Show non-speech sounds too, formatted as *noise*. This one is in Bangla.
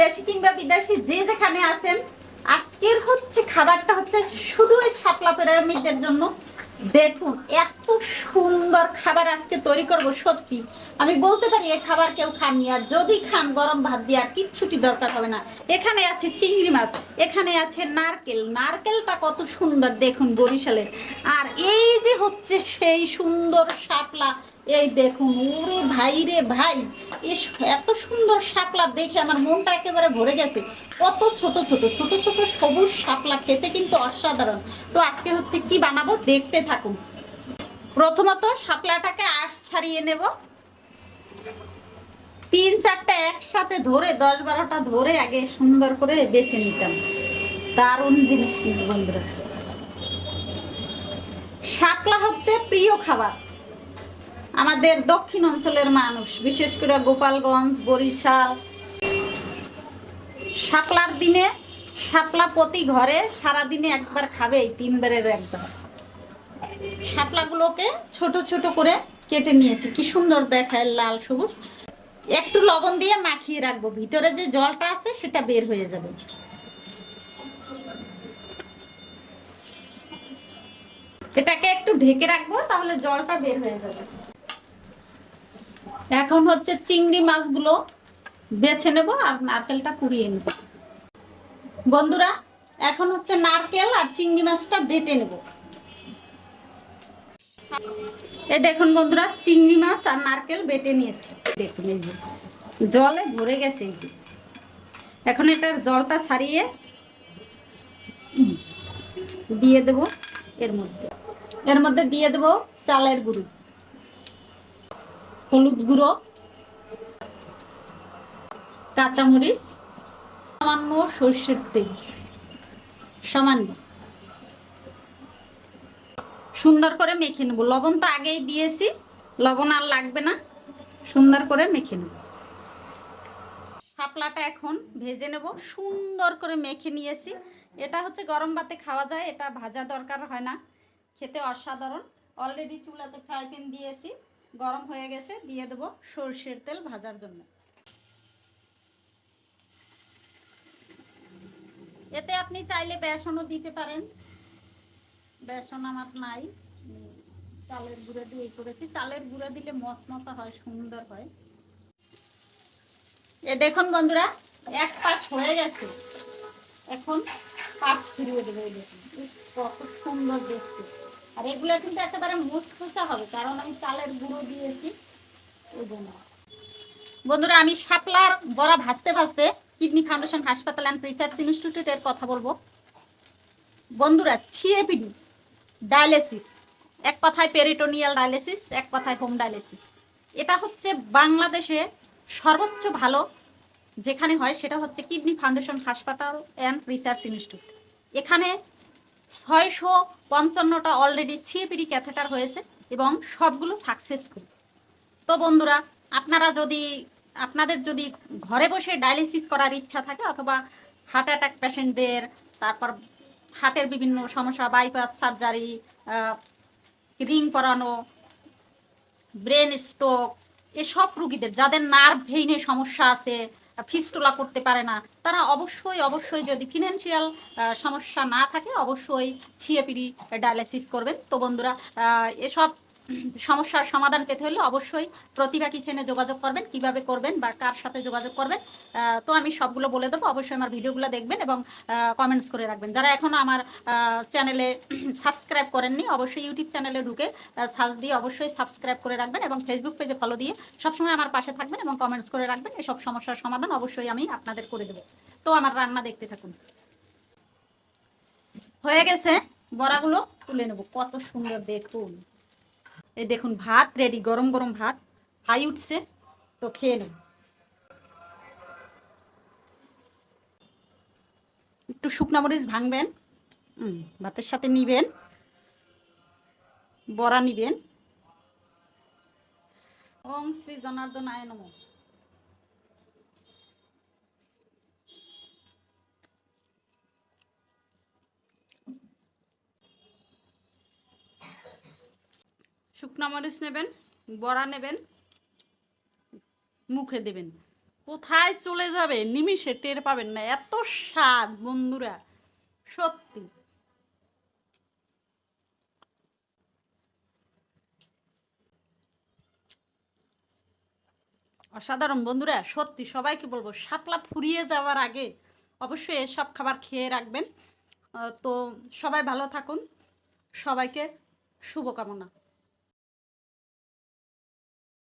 দেশি কিংবা বিদেশি যে যেখানে আছেন, আজকের হচ্ছে খাবারটা হচ্ছে শুধু এই শাপলা প্রেমীদের জন্য। দেখুন, এত সুন্দর খাবার আজকে তৈরি করব, সত্যি। আমি বলতে পারি এই খাবার কেউ খাননি, আর যদি খান, গরম ভাত দিয়ে আর কিচ্ছুটি দরকার হবে না। এখানে আছে চিংড়ি মাছ, এখানে আছে নারকেল। নারকেলটা কত সুন্দর, দেখুন বরিশালের। আর এই যে হচ্ছে সেই সুন্দর শাপলা এই দেখুন, ওরে ভাই রে ভাই এত সুন্দর শাপলা দেখে আমার মনটা একেবারে ভরে গেছে। কত ছোট ছোট ছোট ছোট সবুজ শাপলা, খেতে কিন্তু অসাধারণ। তো আজকে হচ্ছে কি বানাবো? দেখতে থাকুন। প্রথমত শাপলাটাকে আঁশ ছাড়িয়ে নেব। তিন চারটা একসাথে ধরে, দশ বারোটা ধরে আগে সুন্দর করে বেছে নিতাম। দারুণ জিনিস কিন্তু বন্ধুরা। শাপলা হচ্ছে প্রিয় খাবার। আমাদের দক্ষিণ অঞ্চলের মানুষ, বিশেষ করে গোপালগঞ্জ, বরিশাল। শাপলার দিনে শাপলা প্রতি ঘরে সারা দিনে একবার খাবে এই তিনবারের একবার। শাপলাগুলোকে ছোট ছোট করে কেটে নিয়েছি। কি সুন্দর দেখায় লাল সবুজ। একটু লবণ দিয়ে মাখিয়ে রাখব। ভিতরে যে জলটা আছে সেটা বের হয়ে যাবে। এটাকে একটু ঢেকে রাখব, তাহলে জলটা বের হয়ে যাবে। এখন হচ্ছে চিংড়ি মাছগুলো বেছে নেব আর নারকেলটা কুড়িয়ে নেব। বন্ধুরা, এখন হচ্ছে নারকেল আর চিংড়ি মাছটা বেটে নেব। এই দেখুন বন্ধুরা, চিংড়ি মাছ আর নারকেল বেটে নিয়েছে। দেখুন এই যে, জলে ভরে গেছে এই যে। এখন এটার জলটা ছাড়িয়ে দিয়ে দেব এর মধ্যে। এর মধ্যে দিয়ে দেব চালের গুঁড়ো। হলুদ গুঁড়ো, কাঁচামরিচ, সামান্য সর্ষের তেল, সামান্য। সুন্দর করে মেখে নেব। লবণ তো আগেই দিয়েছি, লবণ আর লাগবে না। সুন্দর করে মেখে নেব। শাপলাটা এখন ভেজে নেব। সুন্দর করে মেখে নিয়েছি। এটা হচ্ছে গরম ভাতে খাওয়া যায়, এটা ভাজা দরকার হয় না। খেতে অসাধারণ। অলরেডি চুলাতে ফ্রাই প্যান দিয়েছি। গরম হয়ে গেছে, দিয়ে দেবো সর্ষের তেল ভাজার জন্য। এতে আপনি চাইলে বেসনও দিতে পারেন। বেসন আমার নাই চালের গুঁড়ো দিয়ে করেছি। চালের গুঁড়ো দিলে মচমচা হয়, সুন্দর হয়। এ দেখুন বন্ধুরা, এক পাশ হয়ে গেছে। এখন পাশ ফিরিয়ে দেবো দেখুন কত সুন্দর দেখতে। আর এগুলো কিন্তু একেবারে মুচমুচা হবে, কারণ আমি চালের গুঁড়ো দিয়েছি। বন্ধুরা, আমি শাপলার বড়া ভাজতে ভাজতে কিডনি ফাউন্ডেশন হাসপাতাল অ্যান্ড রিসার্চ ইনস্টিটিউটের কথা বলব। বন্ধুরা ছিয়ে ছিএপিডি, ডায়ালিসিস, এক কথায় পেরিটোনিয়াল ডায়ালিসিস, এক কথায় হোম ডায়ালিসিস। এটা হচ্ছে বাংলাদেশে সর্বোচ্চ ভালো, যেখানে হয় সেটা হচ্ছে কিডনি ফাউন্ডেশন হাসপাতাল অ্যান্ড রিসার্চ ইনস্টিটিউট। এখানে ছয়শো পঞ্চান্নটা অলরেডি সিএপিডি ক্যাথেটার হয়েছে এবং সবগুলো সাকসেসফুল তো বন্ধুরা, আপনারা যদি, আপনাদের যদি ঘরে বসে ডায়ালিসিস করার ইচ্ছা থাকে অথবা হার্ট অ্যাটাক পেশেন্টদের তারপর হার্টের বিভিন্ন সমস্যা বাইপাস সার্জারি রিং পরানো ব্রেন স্ট্রোক এসব রুগীদের, যাদের নার্ভ ভেইনে সমস্যা আছে ফিস্টুলা করতে পারে না। তারা অবশ্যই অবশ্যই যদি ফিনান্সিয়াল সমস্যা না থাকে, অবশ্যই ছিএপিডি ডায়ালিসিস করবেন। তো বন্ধুরা এসব সমস্যার সমাধান পেতে হলে অবশ্যই প্রতিভা কিচেনে যোগাযোগ করবেন, কীভাবে করবেন বা কার সাথে যোগাযোগ করবেন তো আমি সবগুলো বলে দেবো। অবশ্যই আমার ভিডিওগুলো দেখবেন এবং কমেন্টস করে রাখবেন। যারা এখনও আমার চ্যানেলে সাবস্ক্রাইব *clears throat* করেননি, অবশ্যই ইউটিউব চ্যানেলে ঢুকে সার্চ দিয়ে অবশ্যই সাবস্ক্রাইব করে রাখবেন এবং ফেসবুক পেজে ফলো দিয়ে সবসময় আমার পাশে থাকবেন এবং কমেন্টস করে রাখবেন। এসব সমস্যার সমাধান অবশ্যই আমি আপনাদের করে দেবো। তো আমার রান্না দেখতে থাকুন। হয়ে গেছে, বড়াগুলো তুলে নেব। কত সুন্দর দেখুন। এই দেখুন ভাত রেডি গরম গরম ভাত। হাই উঠছে, তো খেয়ে নেব। একটু শুকনা মরিচ ভাঙবেন ভাতের সাথে নিবেন, বড়া নিবেন। ওম শ্রী জনার্দন আয় নম। শুকনা মরিচ নেবেন, বড়া নেবেন, মুখে দেবেন। কোথায় চলে যাবে নিমিষে টের পাবেন না, এত স্বাদ বন্ধুরা, সত্যি। অসাধারণ বন্ধুরা, সত্যি সবাইকে বলব, শাপলা ফুরিয়ে যাওয়ার আগে অবশ্যই এসব খাবার খেয়ে রাখবেন। তো সবাই ভালো থাকুন, সবাইকে শুভকামনা।